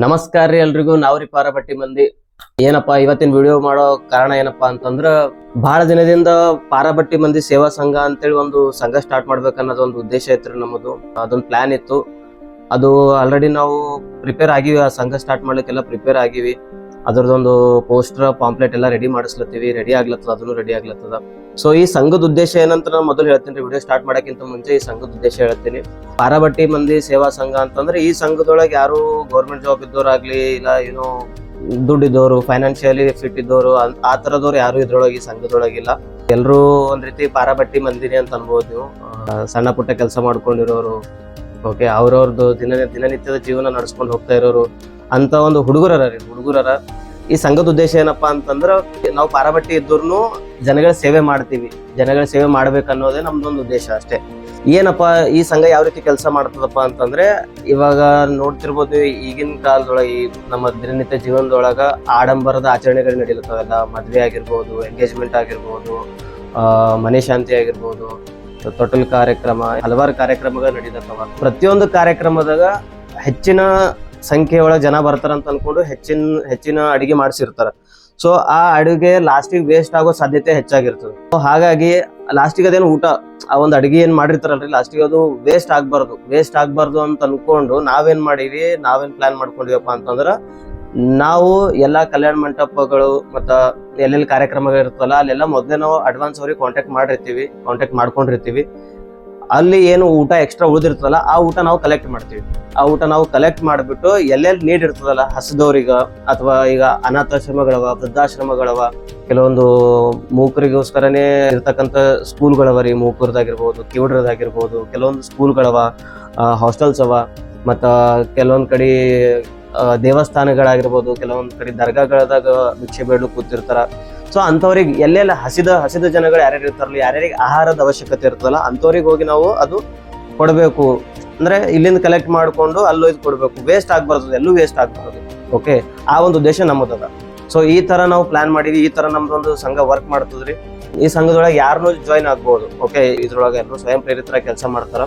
ನಮಸ್ಕಾರ ರೀ ಎಲ್ರಿಗೂ. ನಾವ್ರಿ ಪಾರಪಟ್ಟಿ ಮಂದಿ. ಏನಪ್ಪಾ, ಇವತ್ತಿನ ವಿಡಿಯೋ ಮಾಡೋ ಕಾರಣ ಏನಪ್ಪಾ ಅಂತಂದ್ರ ಬಹಳ ದಿನದಿಂದ ಪಾರಬಟ್ಟಿ ಮಂದಿ ಸೇವಾ ಸಂಘ ಅಂತೇಳಿ ಒಂದು ಸಂಘ ಸ್ಟಾರ್ಟ್ ಮಾಡ್ಬೇಕನ್ನೋದು ಒಂದು ಉದ್ದೇಶ ಇತ್ತು ನಮ್ಮದು. ಅದೊಂದು ಪ್ಲಾನ್ ಇತ್ತು. ಅದು ಆಲ್ರೆಡಿ ನಾವು ಪ್ರಿಪೇರ್ ಆಗಿವಿ, ಆ ಸಂಘ ಸ್ಟಾರ್ಟ್ ಮಾಡ್ಲಿಕ್ಕೆಲ್ಲ ಪ್ರಿಪೇರ್ ಆಗಿವಿ. ಅದ್ರದ್ದೊಂದು ಪೋಸ್ಟರ್, ಪಾಂಪ್ಲೆಟ್ ಎಲ್ಲ ರೆಡಿ ಮಾಡಿಸ್ಲತ್ತೀವಿ. ರೆಡಿ ಆಗ್ಲತ್ತದ, ಅದನ್ನು ರೆಡಿ ಆಗ್ಲತ್ತದ. ಸೊ ಈ ಸಂಘದ ಉದ್ದೇಶ ಏನಂತ ನಾನು ಮೊದಲು ಹೇಳ್ತೀನಿ ರೀ. ವಿಡಿಯೋ ಸ್ಟಾರ್ಟ್ ಮಾಡೋಕ್ಕಿಂತ ಮುಂಚೆ ಈ ಸಂಘದ ಉದ್ದೇಶ ಹೇಳ್ತೀನಿ. ಪಾರಾಬಟ್ಟಿ ಮಂದಿ ಸೇವಾ ಸಂಘ ಅಂತಂದ್ರೆ ಈ ಸಂಘದೊಳಗೆ ಯಾರು ಗೌರ್ಮೆಂಟ್ ಜಾಬ್ ಇದ್ದವರಾಗ್ಲಿ ಇಲ್ಲ ಏನೋ ದುಡ್ಡಿದ್ದವರು ಫೈನಾನ್ಷಿಯಲಿ ಫಿಟ್ ಇದ್ದವರು ಆ ತರದವ್ರು ಯಾರು ಇದ್ರೊಳಗೆ ಈ ಸಂಘದೊಳಗಿಲ್ಲ ಎಲ್ಲರೂ ಒಂದ್ ರೀತಿ ಪಾರಾಬಟ್ಟಿ ಮಂದಿನಿ ಅಂತ ಅನ್ಬೋದು ನೀವು. ಸಣ್ಣ ಪುಟ್ಟ ಕೆಲಸ ಮಾಡ್ಕೊಂಡಿರೋರು ಓಕೆ ಅವ್ರವ್ರದ್ದು ದಿನ ದಿನನಿತ್ಯದ ಜೀವನ ನಡ್ಸ್ಕೊಂಡು ಹೋಗ್ತಾ ಇರೋರು ಅಂತ ಒಂದು ಹುಡುಗರರ ರೀ, ಹುಡುಗರರ. ಈ ಸಂಘದ ಉದ್ದೇಶ ಏನಪ್ಪಾ ಅಂತಂದ್ರೆ, ನಾವು ಪಾರಬಟ್ಟಿ ಇದ್ದರೂನು ಜನಗಳ ಸೇವೆ ಮಾಡ್ತೀವಿ. ಜನಗಳ ಸೇವೆ ಮಾಡ್ಬೇಕನ್ನೋದೇ ನಮ್ದೊಂದು ಉದ್ದೇಶ ಅಷ್ಟೇ. ಏನಪ್ಪ, ಈ ಸಂಘ ಯಾವ ರೀತಿ ಕೆಲಸ ಮಾಡ್ತದಪ್ಪ ಅಂತಂದ್ರೆ, ಇವಾಗ ನೋಡ್ತಿರ್ಬೋದು ಈಗಿನ ಕಾಲದೊಳಗೆ ಈ ನಮ್ಮ ದಿನನಿತ್ಯ ಜೀವನದೊಳಗ ಆಡಂಬರದ ಆಚರಣೆಗಳು ನಡೀಲತ್ತವೆಲ್ಲ. ಮದ್ವೆ ಆಗಿರ್ಬೋದು ಎಂಗೇಜ್ಮೆಂಟ್ ಆಗಿರ್ಬೋದು ಮನೆ ಶಾಂತಿ ಆಗಿರ್ಬೋದು ತೊಟಲ್ ಕಾರ್ಯಕ್ರಮ, ಹಲವಾರು ಕಾರ್ಯಕ್ರಮಗಳು ನಡೀತವ. ಪ್ರತಿಯೊಂದು ಕಾರ್ಯಕ್ರಮದಾಗ ಹೆಚ್ಚಿನ ಸಂಖ್ಯೆಯೊಳಗೆ ಜನ ಬರ್ತಾರ ಅಂತ ಅನ್ಕೊಂಡು ಹೆಚ್ಚಿನ ಹೆಚ್ಚಿನ ಅಡಿಗೆ ಮಾಡಿಸಿರ್ತಾರ. ಸೊ ಆ ಅಡುಗೆ ಲಾಸ್ಟಿಗೆ ವೇಸ್ಟ್ ಆಗೋ ಸಾಧ್ಯತೆ ಹೆಚ್ಚಾಗಿರ್ತದೆ. ಸೊ ಹಾಗಾಗಿ ಲಾಸ್ಟಿಗೆ ಅದೇನು ಊಟ, ಆ ಒಂದು ಅಡಿಗೆ ಏನ್ ಮಾಡಿರ್ತಾರಲ್ರಿ ಲಾಸ್ಟಿಗೆ ಅದು ವೇಸ್ಟ್ ಆಗ್ಬಾರ್ದು. ವೇಸ್ಟ್ ಆಗ್ಬಾರ್ದು ಅಂತ ಅನ್ಕೊಂಡು ನಾವೇನ್ ಮಾಡೀವಿ, ನಾವೇನ್ ಪ್ಲಾನ್ ಮಾಡ್ಕೊಂಡಿವಪ್ಪ ಅಂತಂದ್ರ ನಾವು ಎಲ್ಲ ಕಲ್ಯಾಣ ಮಂಟಪಗಳು ಮತ್ತು ಎಲ್ಲೆಲ್ಲಿ ಕಾರ್ಯಕ್ರಮಗಳು ಇರ್ತಲ್ಲ ಅಲ್ಲೆಲ್ಲ ಮೊದಲೇ ನಾವು ಅಡ್ವಾನ್ಸ್ ಅವ್ರಿಗೆ ಕಾಂಟ್ಯಾಕ್ಟ್ ಮಾಡಿರ್ತೀವಿ ಕಾಂಟ್ಯಾಕ್ಟ್ ಮಾಡ್ಕೊಂಡಿರ್ತೀವಿ. ಅಲ್ಲಿ ಏನು ಊಟ ಎಕ್ಸ್ಟ್ರಾ ಉಳಿದಿರ್ತದಲ್ಲ, ಆ ಊಟ ನಾವು ಕಲೆಕ್ಟ್ ಮಾಡ್ತೀವಿ. ಆ ಊಟ ನಾವು ಕಲೆಕ್ಟ್ ಮಾಡಿಬಿಟ್ಟು ಎಲ್ಲೆಲ್ಲಿ ನೀಡ್ ಇರ್ತದಲ್ಲ ಹಸದವ್ರಿಗ ಅಥವಾ ಈಗ ಅನಾಥಾಶ್ರಮಗಳವ, ವೃದ್ಧಾಶ್ರಮಗಳವ, ಕೆಲವೊಂದು ಮೂಕರಿಗೋಸ್ಕರನೇ ಇರ್ತಕ್ಕಂಥ ಸ್ಕೂಲ್ಗಳವ ರೀ, ಮೂಕರದಾಗಿರ್ಬೋದು, ಕಿವುಡ್ರದಾಗಿರ್ಬೋದು, ಕೆಲವೊಂದು ಸ್ಕೂಲ್ಗಳವ ಹಾಸ್ಟೆಲ್ಸ್ ಅವ, ಮತ್ತು ಕೆಲವೊಂದು ಕಡೆ ದೇವಸ್ಥಾನಗಳಾಗಿರ್ಬೋದು, ಕೆಲವೊಂದು ಕಡೆ ದರ್ಗಾಗಳದಾಗ ಭಿಕ್ಷೆ ಬೇಡಲು ಕೂತಿರ್ತಾರ. ಸೊ ಅಂಥವ್ರಿಗೆ ಎಲ್ಲೆಲ್ಲ ಹಸಿದ ಹಸಿದ ಜನಗಳು ಯಾರ್ಯಾರು ಇರ್ತಾರಲ್ಲ, ಯಾರ್ಯಾರಿಗೆ ಆಹಾರದ ಅವಶ್ಯಕತೆ ಇರ್ತದಲ್ಲ, ಅಂಥವ್ರಿಗೆ ಹೋಗಿ ನಾವು ಅದು ಕೊಡಬೇಕು. ಅಂದರೆ ಇಲ್ಲಿಂದ ಕಲೆಕ್ಟ್ ಮಾಡಿಕೊಂಡು ಅಲ್ಲೂ ಇದು ಕೊಡಬೇಕು. ವೇಸ್ಟ್ ಆಗಬಾರ್ದು ಎಲ್ಲೂ ವೇಸ್ಟ್ ಆಗಬಾರ್ದು. ಓಕೆ ಆ ಒಂದು ಉದ್ದೇಶ ನಮ್ಮದದ. ಸೊ ಈ ಥರ ನಾವು ಪ್ಲಾನ್ ಮಾಡಿದ್ವಿ, ಈ ಥರ ನಮ್ದೊಂದು ಸಂಘ ವರ್ಕ್ ಮಾಡ್ತದ್ರಿ. ಈ ಸಂಘದೊಳಗೆ ಯಾರನ್ನೂ ಜಾಯ್ನ್ ಆಗ್ಬೋದು. ಓಕೆ ಇದ್ರೊಳಗೆ ಎಲ್ಲರೂ ಸ್ವಯಂ ಪ್ರೇರಿತರ ಕೆಲಸ ಮಾಡ್ತಾರೆ.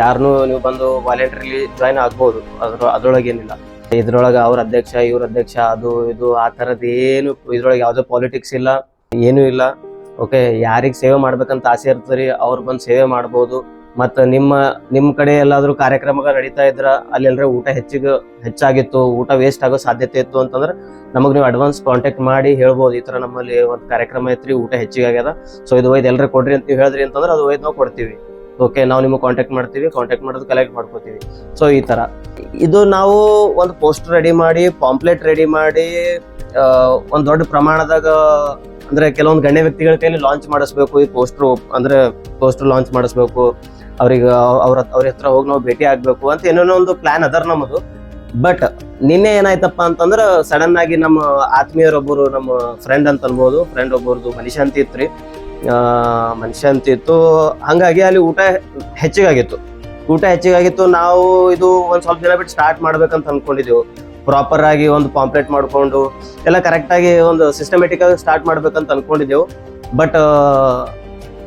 ಯಾರನ್ನೂ ನೀವು ಬಂದು ವಾಲಂಟ್ರಿಲಿ ಜಾಯ್ನ್ ಆಗ್ಬೋದು. ಅದ್ರ, ಅದರೊಳಗೇನಿಲ್ಲ. ಇದ್ರೊಳಗೆ ಅವ್ರ ಅಧ್ಯಕ್ಷ, ಇವ್ರ ಅಧ್ಯಕ್ಷ, ಅದು ಇದು, ಆ ಥರದ್ದು ಏನು ಇದ್ರೊಳಗೆ ಯಾವ್ದೋ ಪಾಲಿಟಿಕ್ಸ್ ಇಲ್ಲ, ಏನು ಇಲ್ಲ. ಓಕೆ ಯಾರಿಗೆ ಸೇವೆ ಮಾಡ್ಬೇಕಂತ ಆಸೆ ಇರ್ತದ್ರಿ ಅವ್ರು ಬಂದು ಸೇವೆ ಮಾಡ್ಬೋದು. ಮತ್ತ ನಿಮ್ಮ ನಿಮ್ಮ ಕಡೆ ಎಲ್ಲಾದ್ರೂ ಕಾರ್ಯಕ್ರಮಗಳು ನಡೀತಾ ಇದ್ರ ಅಲ್ಲೆಲ್ಲರ ಊಟ ಹೆಚ್ಚಿಗೆ, ಹೆಚ್ಚಾಗಿತ್ತು, ಊಟ ವೇಸ್ಟ್ ಆಗೋ ಸಾಧ್ಯತೆ ಇತ್ತು ಅಂತಂದ್ರೆ ನಮಗ್ ನೀವು ಅಡ್ವಾನ್ಸ್ ಕಾಂಟ್ಯಾಕ್ಟ್ ಮಾಡಿ ಹೇಳ್ಬೋದು, ಈ ತರ ನಮ್ಮಲ್ಲಿ ಒಂದು ಕಾರ್ಯಕ್ರಮ ಐತ್ರಿ, ಊಟ ಹೆಚ್ಚಿಗೆ ಆಗ್ಯದ. ಸೊ ಇದು ಒಯ್ದು ಎಲ್ಲರೂ ಕೊಡ್ರಿ ಅಂತ ನೀವು ಹೇಳಿದ್ರಿ ಅಂತಂದ್ರೆ ಅದು ಒಯ್ದು ನಾವು ಕೊಡ್ತೀವಿ. ಓಕೆ ನಾವು ನಿಮಗೆ ಕಾಂಟ್ಯಾಕ್ಟ್ ಮಾಡ್ತೀವಿ ಕಾಂಟ್ಯಾಕ್ಟ್ ಮಾಡೋದು ಕಲೆಕ್ಟ್ ಮಾಡ್ಕೋತೀವಿ. ಸೊ ಈ ಥರ ಇದು ನಾವು ಒಂದು ಪೋಸ್ಟ್ ರೆಡಿ ಮಾಡಿ ಪಾಂಪ್ಲೆಟ್ ರೆಡಿ ಮಾಡಿ ಒಂದು ದೊಡ್ಡ ಪ್ರಮಾಣದಾಗ, ಅಂದರೆ ಕೆಲವೊಂದು ಗಣ್ಯ ವ್ಯಕ್ತಿಗಳ ಕೈಲಿ ಲಾಂಚ್ ಮಾಡಿಸ್ಬೇಕು, ಈ ಪೋಸ್ಟ್ರು ಅಂದ್ರೆ ಪೋಸ್ಟ್ರು ಲಾಂಚ್ ಮಾಡಿಸ್ಬೇಕು, ಅವ್ರಿಗೆ, ಅವ್ರ ಅವ್ರ ಹತ್ರ ಹೋಗಿ ನಾವು ಭೇಟಿ ಆಗಬೇಕು ಅಂತ ಏನೇನೋ ಒಂದು ಪ್ಲಾನ್ ಅದರ ನಮ್ಮದು ಬಟ್ ನಿನ್ನೆ ಏನಾಯ್ತಪ್ಪ ಅಂತಂದ್ರೆ ಸಡನ್ ಆಗಿ ನಮ್ಮ ಆತ್ಮೀಯರೊಬ್ಬರು, ನಮ್ಮ ಫ್ರೆಂಡ್ ಅಂತ ಅನ್ಬೋದು ಫ್ರೆಂಡ್ ಒಬ್ಬರದು ಮನುಷ್ಯಂತಿ ಇತ್ರಿ. ಆ, ಅಂತ ಇತ್ತು. ಹಂಗಾಗಿ ಅಲ್ಲಿ ಊಟ ಹೆಚ್ಚಿಗಾಗಿತ್ತು. ಊಟ ಹೆಚ್ಚಿಗಾಗಿತ್ತು. ನಾವು ಇದು ಒಂದು ಸ್ವಲ್ಪ ದಿನ ಬಿಟ್ಟು ಸ್ಟಾರ್ಟ್ ಮಾಡ್ಬೇಕಂತ ಅನ್ಕೊಂಡಿದ್ದೆವು ಪ್ರಾಪರ್ ಆಗಿ ಒಂದು ಪಾಂಪ್ಲೆಟ್ ಮಾಡಿಕೊಂಡು ಎಲ್ಲ ಕರೆಕ್ಟ್ ಆಗಿ ಒಂದು ಸಿಸ್ಟಮೆಟಿಕ್ ಆಗಿ ಸ್ಟಾರ್ಟ್ ಮಾಡ್ಬೇಕಂತ ಅನ್ಕೊಂಡಿದ್ದೆವು ಬಟ್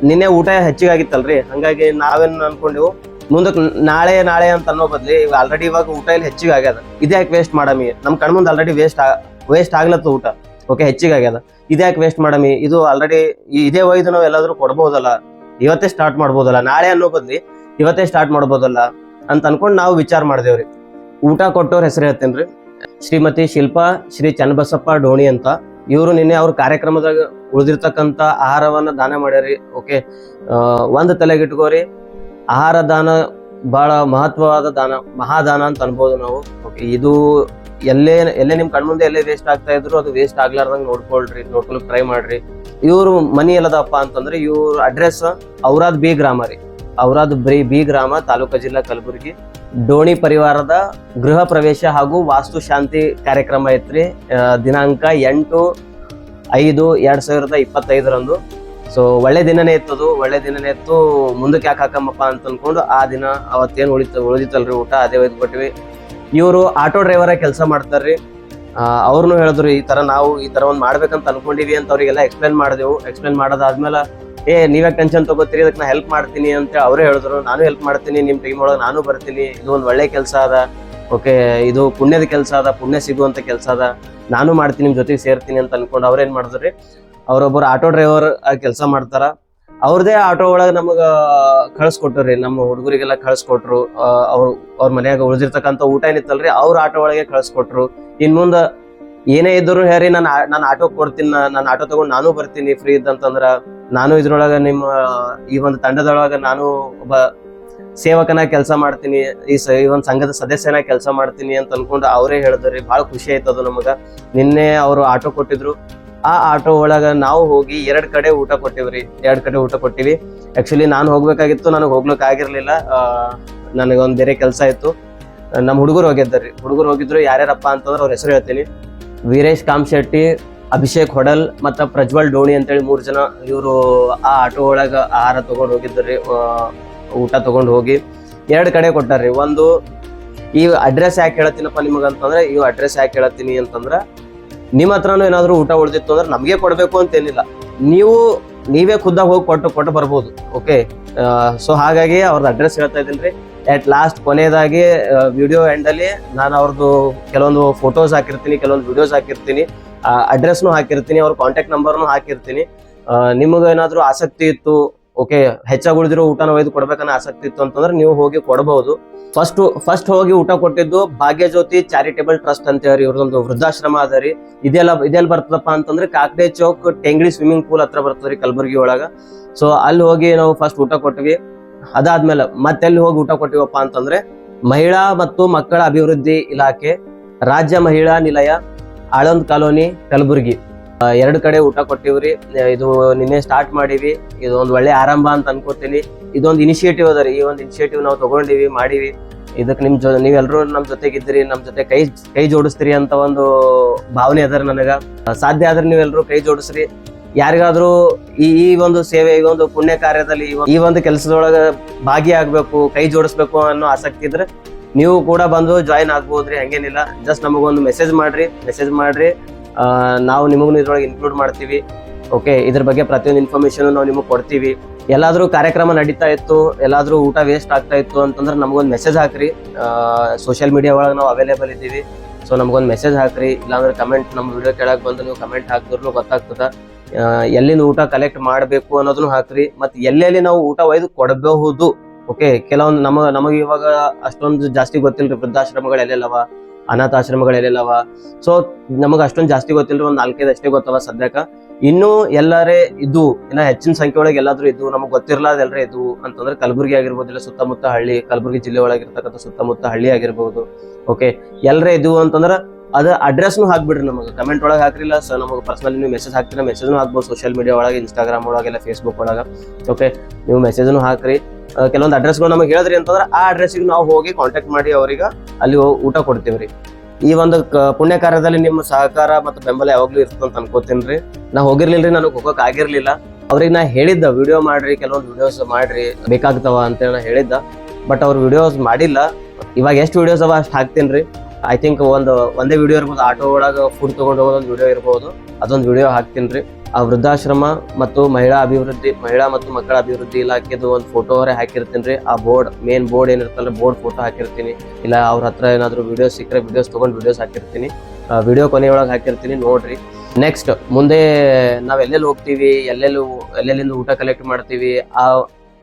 ನಿನ್ನೆ ಊಟ ಹೆಚ್ಚಿಗಾಗಿತ್ತಲ್ರಿ? ಹಂಗಾಗಿ ನಾವೇನು ಅನ್ಕೊಂಡೆವು ಮುಂದಕ್ಕೆ ನಾಳೆ ನಾಳೆ ಅಂತ ಅನ್ನೋ ಬದ್ಲಿ ಈಗ ಆಲ್ರೆಡಿ ಇವಾಗ ಊಟ ಇಲ್ಲಿ ಹೆಚ್ಚಿಗೆ ಆಗ್ಯದ ಇದ್ಯಾಕೆ ವೇಸ್ಟ್ ಮಾಡಮಿ ನಮ್ಮ ಕಣ್ಮುಂದ್ ಆಲ್ರೆಡಿ ವೇಸ್ಟ್ ವೇಸ್ಟ್ ಆಗ್ಲತ್ತ ಊಟ. ಓಕೆ, ಹೆಚ್ಚಿಗೆ ಆಗ್ಯದ. ಇದ್ಯಾಕೆ ವೇಸ್ಟ್ ಮಾಡಮಿ? ಇದು ಆಲ್ರೆಡಿ ಇದೇ ಒಯ್ದು ನಾವು ಎಲ್ಲಾದ್ರೂ ಕೊಡ್ಬೋದಲ್ಲ? ಇವತ್ತೇ ಸ್ಟಾರ್ಟ್ ಮಾಡ್ಬೋದಲ್ಲ? ನಾಳೆ ಅನ್ನೋ ಬದ್ಲಿ ಇವತ್ತೇ ಸ್ಟಾರ್ಟ್ ಮಾಡ್ಬೋದಲ್ಲ? ಅಂತ ಅನ್ಕೊಂಡು ನಾವು ವಿಚಾರ ಮಾಡಿದೇವ್ರಿ. ಊಟ ಕೊಟ್ಟವ್ರ ಹೆಸರು ಹೇಳ್ತೇನ್ರಿ. ಶ್ರೀಮತಿ ಶಿಲ್ಪಾ, ಶ್ರೀ ಚನ್ನಬಸಪ್ಪ ಡೋಣಿ ಅಂತ. ಇವರು ನಿನ್ನೆ ಅವ್ರ ಕಾರ್ಯಕ್ರಮದಾಗ ಉಳಿದಿರ್ತಕ್ಕಂಥ ಆಹಾರವನ್ನ ದಾನ ಮಾಡ್ಯಾರಿ ಓಕೆ ಒಂದು ತಲೆಗಿಟ್ಕೋರಿ ಆಹಾರ ದಾನ ಬಹಳ ಮಹತ್ವವಾದ ದಾನ, ಮಹಾದಾನ ಅಂತ ಅನ್ಬೋದು ನಾವು. ಓಕೆ, ಇದು ಎಲ್ಲೇ ಎಲ್ಲೇ ನಿಮ್ ಕಣ್ಮುಂದೆ ಎಲ್ಲೇ ವೇಸ್ಟ್ ಆಗ್ತಾ ಇದ್ರು ಅದು ವೇಸ್ಟ್ ಆಗ್ಲಾರ್ದಂಗ್ ನೋಡ್ಕೊಳ್ರಿ, ನೋಡ್ಕೊಳಕ್ ಟ್ರೈ ಮಾಡ್ರಿ. ಇವ್ರು ಮನಿ ಎಲ್ಲದಪ್ಪ ಅಂತಂದ್ರೆ ಇವ್ರ ಅಡ್ರೆಸ್ ಔರಾದ್ ಬಿ ಗ್ರಾಮ ರೀ. ಔರಾದ್ ಬ್ರಿ ಬಿ ಗ್ರಾಮ, ತಾಲೂಕಾ ಜಿಲ್ಲಾ ಕಲಬುರಗಿ. ಡೋಣಿ ಪರಿವಾರದ ಗೃಹ ಪ್ರವೇಶ ಹಾಗೂ ವಾಸ್ತು ಶಾಂತಿ ಕಾರ್ಯಕ್ರಮ ಐತ್ರಿ. ದಿನಾಂಕ ಎಂಟು ಐದು ಎರಡ್ ಸಾವಿರದ ಇಪ್ಪತ್ತೈದರಂದು. ಸೊ ಒಳ್ಳೆ ದಿನನೇ ಇತ್ತದು ಒಳ್ಳೆ ದಿನನೇ ಇತ್ತು. ಮುಂದಕ್ಕೆ ಯಾಕೆ ಹಾಕಮ್ಮಪ್ಪ ಅಂತ ಅನ್ಕೊಂಡು ಆ ದಿನ ಅವತ್ತೇನು ಉಳಿತ, ಉಳಿದಿತ್ತಲ್ರಿ ಊಟ? ಅದೇ ಒಯ್ದು ಕೊಟ್ವಿ. ಇವರು ಆಟೋ ಡ್ರೈವರ ಕೆಲಸ ಮಾಡ್ತಾರ್ರಿ. ಅವ್ರನ್ನು ಹೇಳಿದ್ರು, ಈ ತರ ನಾವು ಈ ತರ ಒಂದು ಮಾಡ್ಬೇಕಂತ ಅನ್ಕೊಂಡಿವಿ ಅಂತ ಅವರಿಗೆಲ್ಲ ಎಕ್ಸ್ಪ್ಲೇನ್ ಮಾಡಿದೆವು. ಎಕ್ಸ್ಪ್ಲೇನ್ ಮಾಡೋದಾದ್ಮೇಲೆ, ಏ ನೀವ್ಯಾಕೆ ಟೆನ್ಷನ್ ತಗೋತೀರಿ ಅದಕ್ಕೆ ನಾ ಹೆಲ್ಪ್ ಮಾಡ್ತೀನಿ ಅಂತ ಅವರೇ ಹೇಳಿದ್ರು. ನಾನು ಹೆಲ್ಪ್ ಮಾಡ್ತೀನಿ ನಿಮ್ಮ ಟೀಮ್ ಒಳಗೆ ನಾನು ಬರ್ತೀನಿ. ಇದು ಒಂದು ಒಳ್ಳೆ ಕೆಲಸ ಅದ. ಓಕೆ, ಇದು ಪುಣ್ಯದ ಕೆಲಸ ಅದ, ಪುಣ್ಯ ಸಿಗುವಂಥ ಕೆಲಸ ಅದ. ನಾನು ಮಾಡ್ತೀನಿ ನಿಮ್ಮ ಜೊತೆಗೆ ಸೇರ್ತೀನಿ ಅಂತ ಅನ್ಕೊಂಡು ಅವ್ರೇನ್ ರೀ, ಅವರೊಬ್ಬರು ಆಟೋ ಡ್ರೈವರ್ ಕೆಲಸ ಮಾಡ್ತಾರ. ಅವ್ರದೇ ಆಟೋ ಒಳಗೆ ನಮಗ ಕಳ್ಸ್ಕೊಟ್ರಿ ನಮ್ಮ ಹುಡುಗರಿಗೆಲ್ಲ ಕಳ್ಸ್ಕೊಟ್ರು. ಅವ್ರು, ಅವ್ರ ಮನ್ಯಾಗ ಉಳಿದಿರ್ತಕ್ಕಂಥ ಊಟ ಏನಿತ್ತಲ್ರಿ, ಅವ್ರ ಆಟೋ ಒಳಗೆ ಕಳ್ಸ್ಕೊಟ್ರು. ಇನ್ ಮುಂದ ಏನೇ ಇದ್ರು ಹೇರಿ ನಾನು ನಾನು ಆಟೋ ಕೊಡ್ತೀನಿ ನಾನು ಆಟೋ ತಗೊಂಡು ನಾನು ಬರ್ತೀನಿ ಫ್ರೀ ಇದ್ದಂತಂದ್ರ, ನಾನು ಇದ್ರೊಳಗ ನಿಮ್ಮ, ಈ ಒಂದು ತಂಡದೊಳಗ ನಾನು ಒಬ್ಬ ಸೇವಕನ ಕೆಲಸ ಮಾಡ್ತೀನಿ, ಈ ಈ ಒಂದು ಸಂಘದ ಸದಸ್ಯನ ಕೆಲಸ ಮಾಡ್ತೀನಿ ಅಂತ ಅನ್ಕೊಂಡು ಅವರೇ ಹೇಳಿದ್ರಿ ಬಹಳ ಖುಷಿ ಆಯ್ತದ ನಮಗ. ನಿನ್ನೆ ಅವರು ಆಟೋ ಕೊಟ್ಟಿದ್ರು. ಆ ಆಟೋ ಒಳಗ ನಾವು ಹೋಗಿ ಎರಡ್ ಕಡೆ ಊಟ ಕೊಟ್ಟಿವ್ರಿ. ಎರಡ್ ಕಡೆ ಊಟ ಕೊಟ್ಟಿವಿ. ಆಕ್ಚುಲಿ ನಾನು ಹೋಗ್ಬೇಕಾಗಿತ್ತು, ನನಗೆ ಹೋಗ್ಲಿಕ್ಕೆ ಆಗಿರ್ಲಿಲ್ಲ. ನನಗೊಂದು ಬೇರೆ ಕೆಲಸ ಇತ್ತು. ನಮ್ಮ ಹುಡುಗರು ಹೋಗಿದ್ದಾರೆ ಹುಡುಗರು ಹೋಗಿದ್ರು, ಯಾರ್ಯಾರಪ್ಪ ಅಂತಂದ್ರೆ ಅವ್ರ ಹೆಸರು ಹೇಳ್ತೀನಿ. ವೀರೇಶ್ ಕಾಮಶೆಟ್ಟಿ, ಅಭಿಷೇಕ್ ಹೊಡಲ್, ಮತ್ತು ಪ್ರಜ್ವಲ್ ಡೋಣಿ ಅಂತೇಳಿ ಮೂರು ಜನ ಇವರು ಆ ಆಟೋ ಒಳಗ ಆಹಾರ ತಗೊಂಡ್ ಹೋಗಿದ್ರಿ ಊಟ ತಗೊಂಡ್ ಹೋಗಿ ಎರಡು ಕಡೆ ಕೊಟ್ಟಾರ್ರಿ. ಒಂದು, ಈ ಅಡ್ರೆಸ್ ಯಾಕೆ ಹೇಳತ್ತೀನಪ್ಪ ನಿಮಗೆ ಅಂತಂದ್ರೆ ಈ ಅಡ್ರೆಸ್ ಯಾಕೆ ಹೇಳತ್ತೀನಿ ಅಂತಂದ್ರ ನಿಮ್ಮ ಹತ್ರನೂ ಏನಾದರೂ ಊಟ ಉಳಿದಿತ್ತು ಅಂದ್ರೆ ನಮಗೆ ಕೊಡಬೇಕು ಅಂತ ಏನಿಲ್ಲ. ನೀವು, ನೀವೇ ಖುದ್ದಾಗಿ ಹೋಗಿ ಕೊಟ್ಟು ಕೊಟ್ಟು ಬರ್ಬೋದು ಓಕೆ ಸೊ ಹಾಗಾಗಿ ಅವ್ರದ್ದು ಅಡ್ರೆಸ್ ಹೇಳ್ತಾ ಇದ್ದೀನಿ ಅಟ್ ಲಾಸ್ಟ್ ಕೊನೆಯದಾಗಿ ವಿಡಿಯೋ ಎಂಡಲ್ಲಿ ನಾನು ಅವ್ರದ್ದು ಕೆಲವೊಂದು ಫೋಟೋಸ್ ಹಾಕಿರ್ತೀನಿ, ಕೆಲವೊಂದು ವಿಡಿಯೋಸ್ ಹಾಕಿರ್ತೀನಿ. ಅಡ್ರೆಸ್ನು ಹಾಕಿರ್ತೀನಿ, ಅವ್ರ ಕಾಂಟ್ಯಾಕ್ಟ್ ನಂಬರ್ನು ಹಾಕಿರ್ತೀನಿ. ನಿಮಗೇನಾದರೂ ಆಸಕ್ತಿ ಇತ್ತು ಓಕೆ ಹೆಚ್ಚಾಗಿ ಉಳಿದಿರೋ ಊಟನ ಒಯ್ದು ಕೊಡ್ಬೇಕನ್ನ ಆಸಕ್ತಿ ಇತ್ತು ಅಂತಂದ್ರೆ ನೀವು ಹೋಗಿ ಕೊಡಬಹುದು. ಫಸ್ಟ್ ಫಸ್ಟ್ ಹೋಗಿ ಊಟ ಕೊಟ್ಟಿದ್ದು ಭಾಗ್ಯಜ್ಯೋತಿ ಚಾರಿಟೇಬಲ್ ಟ್ರಸ್ಟ್ ಅಂತ ಹೇಳಿ ಇವ್ರದೊಂದು ವೃದ್ಧಾಶ್ರಮ ಅದ ರೀ. ಇದೆಲ್ಲ ಇದೆಲ್ಲ ಬರ್ತದಪ್ಪ ಅಂತಂದ್ರೆ ಕಾಕಡೆ ಚೌಕ್ ಟೆಂಗ್ಳಿ ಸ್ವಿಮ್ಮಿಂಗ್ ಪೂಲ್ ಹತ್ರ ಬರ್ತದ್ರಿ ಕಲಬುರ್ಗಿ ಒಳಗ. ಸೊ ಅಲ್ಲಿ ಹೋಗಿ ನಾವು ಫಸ್ಟ್ ಊಟ ಕೊಟ್ವಿ. ಅದಾದ್ಮೇಲೆ ಮತ್ತೆಲ್ಲಿ ಹೋಗಿ ಊಟ ಕೊಟ್ಟಿವಪ್ಪ ಅಂತಂದ್ರೆ ಮಹಿಳಾ ಮತ್ತು ಮಕ್ಕಳ ಅಭಿವೃದ್ಧಿ ಇಲಾಖೆ, ರಾಜ್ಯ ಮಹಿಳಾ ನಿಲಯ, ಆಳಂದ್ ಕಾಲೋನಿ, ಕಲಬುರಗಿ. ಎರಡು ಕಡೆ ಊಟ ಕೊಟ್ಟಿವ್ರಿ. ಇದು ನಿನ್ನೆ ಸ್ಟಾರ್ಟ್ ಮಾಡೀವಿ. ಇದು ಒಂದು ಒಳ್ಳೆ ಆರಂಭ ಅಂತ ಅನ್ಕೋತೀನಿ. ಇದೊಂದು ಇನಿಷಿಯೇಟಿವ್ ಅದ ರೀ. ಈ ಒಂದು ಇನಿಷಿಯೇಟಿವ್ ನಾವು ತಗೊಂಡಿವಿ, ಮಾಡಿವಿ. ಇದಕ್ಕೆ ನಿಮ್ ಜೊ ನೀವೆಲ್ಲರೂ ನಮ್ಮ ಜೊತೆಗಿದ್ದೀರಿ ನಮ್ಮ ಜೊತೆ ಕೈ ಕೈ ಜೋಡಿಸ್ತೀರಿ ಅಂತ ಒಂದು ಭಾವನೆ ಅದ ನನಗೆ. ಸಾಧ್ಯ ಆದ್ರೆ ನೀವೆಲ್ಲರೂ ಕೈ ಜೋಡಿಸ್ರಿ. ಯಾರಿಗಾದ್ರೂ ಈ ಈ ಒಂದು ಸೇವೆ, ಈ ಒಂದು ಪುಣ್ಯ ಕಾರ್ಯದಲ್ಲಿ ಈ ಒಂದು- ಕೆಲಸದೊಳಗೆ ಭಾಗಿಯಾಗಬೇಕು, ಕೈ ಜೋಡಿಸ್ಬೇಕು ಅನ್ನೋ ಆಸಕ್ತಿ ಇದ್ರೆ ನೀವು ಕೂಡ ಬಂದು ಜಾಯಿನ್ ಆಗ್ಬೋದ್ರಿ. ಹಂಗೇನಿಲ್ಲ. ಜಸ್ಟ್ ನಮಗೊಂದು ಮೆಸೇಜ್ ಮಾಡ್ರಿ. ಮೆಸೇಜ್ ಮಾಡ್ರಿ. ನಾವು ನಿಮಗೂ ಇದ್ರೊಳಗೆ ಇನ್ಕ್ಲೂಡ್ ಮಾಡ್ತೀವಿ. ಓಕೆ ಇದ್ರ ಬಗ್ಗೆ ಪ್ರತಿಯೊಂದು ಇನ್ಫಾರ್ಮೇಶನ್ ನಾವು ನಿಮಗೆ ಕೊಡ್ತೀವಿ. ಎಲ್ಲಾದರೂ ಕಾರ್ಯಕ್ರಮ ನಡೀತಾ ಇತ್ತು, ಎಲ್ಲಾದರೂ ಊಟ ವೇಸ್ಟ್ ಆಗ್ತಾ ಇತ್ತು ಅಂತಂದ್ರೆ ನಮಗೊಂದು ಮೆಸೇಜ್ ಹಾಕ್ರಿ. ಸೋಷಿಯಲ್ ಮೀಡಿಯಾ ಒಳಗೆ ನಾವು ಅವೈಲೇಬಲ್ ಇದ್ದೀವಿ. ಸೊ ನಮಗೊಂದು ಮೆಸೇಜ್ ಹಾಕ್ರಿ. ಇಲ್ಲಾಂದ್ರೆ ಕಮೆಂಟ್ ನಮ್ಮ ವಿಡಿಯೋ ಕೆಳಗೆ ಬಂದು ನೀವು ಕಮೆಂಟ್ ಹಾಕಿದ್ರು ಗೊತ್ತಾಗ್ತದ. ಎಲ್ಲಿಂದ ಊಟ ಕಲೆಕ್ಟ್ ಮಾಡಬೇಕು ಅನ್ನೋದನ್ನು ಹಾಕ್ರಿ. ಮತ್ತು ಎಲ್ಲೆಲ್ಲಿ ನಾವು ಊಟ ಒಯ್ದು ಕೊಡಬಹುದು. ಓಕೆ ಕೆಲವೊಂದು ನಮ್ಮ, ನಮಗೆ ಇವಾಗ ಅಷ್ಟೊಂದು ಜಾಸ್ತಿ ಗೊತ್ತಿಲ್ರಿ, ವೃದ್ಧಾಶ್ರಮಗಳು ಎಲ್ಲೆಲ್ಲವ. ಅನಾಥಾಶ್ರಮಗಳು ಎಲ್ಲೆಲ್ಲವ ಸೊ ನಮಗೆ ಅಷ್ಟೊಂದು ಜಾಸ್ತಿ ಗೊತ್ತಿಲ್ಲ ಒಂದು ನಾಲ್ಕೈದು ಅಷ್ಟೇ ಗೊತ್ತವ ಸದ್ಯಕ್ಕೆ ಇನ್ನೂ ಎಲ್ಲರೇ ಇದು, ಇನ್ನ ಹೆಚ್ಚಿನ ಸಂಖ್ಯೆ ಒಳಗೆ ಎಲ್ಲಾದ್ರೂ ಇದ್ದು, ನಮಗೆ ಗೊತ್ತಿರ್ಲಾರ್ದ ಇದು ಅಂತಂದ್ರೆ ಕಲಬುರಗಿ ಆಗಿರ್ಬೋದು ಇಲ್ಲ ಸುತ್ತಮುತ್ತ ಹಳ್ಳಿ, ಕಲಬುರಗಿ ಜಿಲ್ಲೆ ಒಳಗಿರ್ತಕ್ಕಂಥ ಸುತ್ತಮುತ್ತ ಹಳ್ಳಿ ಆಗಿರ್ಬೋದು. ಓಕೆ ಎಲ್ಲರೇ ಇದು ಅಂತಂದ್ರ ಅದ ಅಡ್ರೆಸ್ನು ಹಾಕ್ಬಿಡ್ರಿ ನಮಗೆ. ಕಮೆಂಟ್ ಒಳಗೆ ಹಾಕ್ರಿಲ್ಲ ಸೊ ನಮಗೆ ಪರ್ಸನಲಿ ನೀವು ಮೆಸೇಜ್ ಹಾಕ್ತೀರ ಮೆಸೇಜ್ನು ಹಾಕ್ಬೋದು ಸೋಷಿಯಲ್ ಮೀಡಿಯಾ ಒಳಗೆ ಇನ್ಸ್ಟಾಗ್ರಾಮ್ ಒಳಗೆಲ್ಲ ಫೇಸ್ಬುಕ್ ಒಳಗೆ. ಓಕೆ ನೀವು ಮೆಸೇಜ್ನು ಹಾಕ್ರಿ. ಕೆಲವೊಂದು ಅಡ್ರೆಸ್ಗಳು ನಮಗೆ ಹೇಳಿದ್ರಿ ಅಂತಂದ್ರೆ ಆ ಅಡ್ರೆಸ್ಸಿಗೆ ನಾವು ಹೋಗಿ ಕಾಂಟ್ಯಾಕ್ಟ್ ಮಾಡಿ ಅವ್ರಿಗೆ ಅಲ್ಲಿ ಹೋಗಿ ಊಟ ಕೊಡ್ತೀವಿ ರೀ ಈ ಒಂದು ಪುಣ್ಯ ಕಾರ್ಯದಲ್ಲಿ ನಿಮ್ಮ ಸಹಕಾರ ಮತ್ತು ಬೆಂಬಲ ಯಾವಾಗಲೂ ಇರ್ತದೆ ಅಂತ ಅನ್ಕೋತೀನಿ ರೀ ನಾ ರೀ ನನಗೆ ಹೋಗೋಕೆ ಆಗಿರಲಿಲ್ಲ. ಅವ್ರಿಗೆ ನಾ ಹೇಳಿದ್ದ ವಿಡಿಯೋ ಮಾಡ್ರಿ, ಕೆಲವೊಂದು ವಿಡಿಯೋಸ್ ಮಾಡ್ರಿ, ಬೇಕಾಗ್ತವ ಅಂತೇಳಿ ನಾ ಹೇಳಿದ್ದ. ಬಟ್ ಅವ್ರು ವಿಡಿಯೋಸ್ ಮಾಡಿಲ್ಲ. ಇವಾಗ ಎಷ್ಟು ವಿಡಿಯೋಸ್ ಅವ ಅಷ್ಟು ಹಾಕ್ತೀನಿ ರೀ ಐ ಥಿಂಕ್ ಒಂದು, ಒಂದೇ ವಿಡಿಯೋ ಇರ್ಬೋದು ಆಟೋ ಒಳಗೆ ಫುಡ್ ಹೋಗೋದು ಹೋಗೋದೊಂದು ವಿಡಿಯೋ ಇರ್ಬೋದು. ಅದೊಂದು ವಿಡಿಯೋ ಹಾಕ್ತೀನಿ ರೀ ಆ ವೃದ್ಧಾಶ್ರಮ ಮತ್ತು ಮಹಿಳಾ ಅಭಿವೃದ್ಧಿ, ಮಹಿಳಾ ಮತ್ತು ಮಕ್ಕಳ ಅಭಿವೃದ್ಧಿ ಇಲಾಖೆದು ಒಂದು ಫೋಟೋ ಅವರೇ ಹಾಕಿರ್ತೀನಿ ರೀ ಆ ಬೋರ್ಡ್ ಮೇನ್ ಬೋರ್ಡ್ ಏನಿರ್ತಲ್ಲ ಬೋರ್ಡ್ ಫೋಟೋ ಹಾಕಿರ್ತೀನಿ. ಇಲ್ಲ ಅವ್ರ ಹತ್ರ ಏನಾದರೂ ವಿಡಿಯೋಸ್ ಸಿಕ್ಕರೆ ವಿಡಿಯೋಸ್ ತೊಗೊಂಡು ವಿಡಿಯೋಸ್ ಹಾಕಿರ್ತೀನಿ. ವಿಡಿಯೋ ಕೊನೆಯೊಳಗೆ ಹಾಕಿರ್ತೀನಿ, ನೋಡ್ರಿ. ನೆಕ್ಸ್ಟ್ ಮುಂದೆ ನಾವು ಎಲ್ಲೆಲ್ಲಿ ಹೋಗ್ತೀವಿ, ಎಲ್ಲೆಲ್ಲೂ, ಎಲ್ಲೆಲ್ಲಿಂದ ಊಟ ಕಲೆಕ್ಟ್ ಮಾಡ್ತೀವಿ, ಆ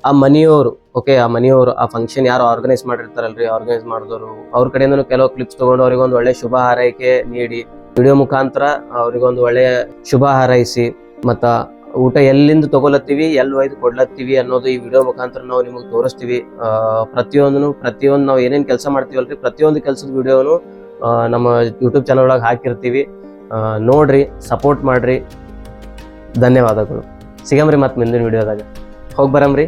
ಆ ಮನಿಯವರು ಓಕೆ ಆ ಮನೆಯವರು, ಆ ಫಂಕ್ಷನ್ ಯಾರು ಆರ್ಗನೈಸ್ ಮಾಡಿರ್ತಾರಲ್ರಿ? ಆರ್ಗನೈಸ್ ಮಾಡಿದವರು. ಅವ್ರ ಕಡೆಯಿಂದ ಕೆಲವು ಕ್ಲಿಪ್ಸ್ ತಗೊಂಡು ಅವ್ರಿಗೆ ಒಂದು ಒಳ್ಳೆ ಶುಭ ಹಾರೈಕೆ ನೀಡಿ. ವಿಡಿಯೋ ಮುಖಾಂತರ ಅವರಿಗೊಂದು ಒಳ್ಳೆಯ ಶುಭ ಹಾರೈಸಿ. ಮತ್ತು ಊಟ ಎಲ್ಲಿಂದ ತಗೊಲತ್ತೀವಿ, ಎಲ್ಲಿ ಒಯ್ದು ಕೊಡ್ಲತ್ತೀವಿ ಅನ್ನೋದು ಈ ವಿಡಿಯೋ ಮುಖಾಂತರ ನಾವು ನಿಮಗೆ ತೋರಿಸ್ತೀವಿ. ಪ್ರತಿಯೊಂದನ್ನು ಪ್ರತಿಯೊಂದನು ಪ್ರತಿಯೊಂದು ನಾವು ಏನೇನು ಕೆಲಸ ಮಾಡ್ತೀವಲ್ರಿ, ಪ್ರತಿಯೊಂದು ಕೆಲಸದ ವಿಡಿಯೋನು ನಮ್ಮ ಯೂಟ್ಯೂಬ್ ಚಾನಲ್ ಒಳಗೆ ಹಾಕಿರ್ತೀವಿ. ನೋಡ್ರಿ ಸಪೋರ್ಟ್ ಮಾಡ್ರಿ. ಧನ್ಯವಾದಗಳು. ಸಿಗಮ್ರಿ ಮತ್ತು ಮುಂದಿನ ವಿಡಿಯೋದಾಗ ಹೋಗಿ ಬರಮ್ರಿ.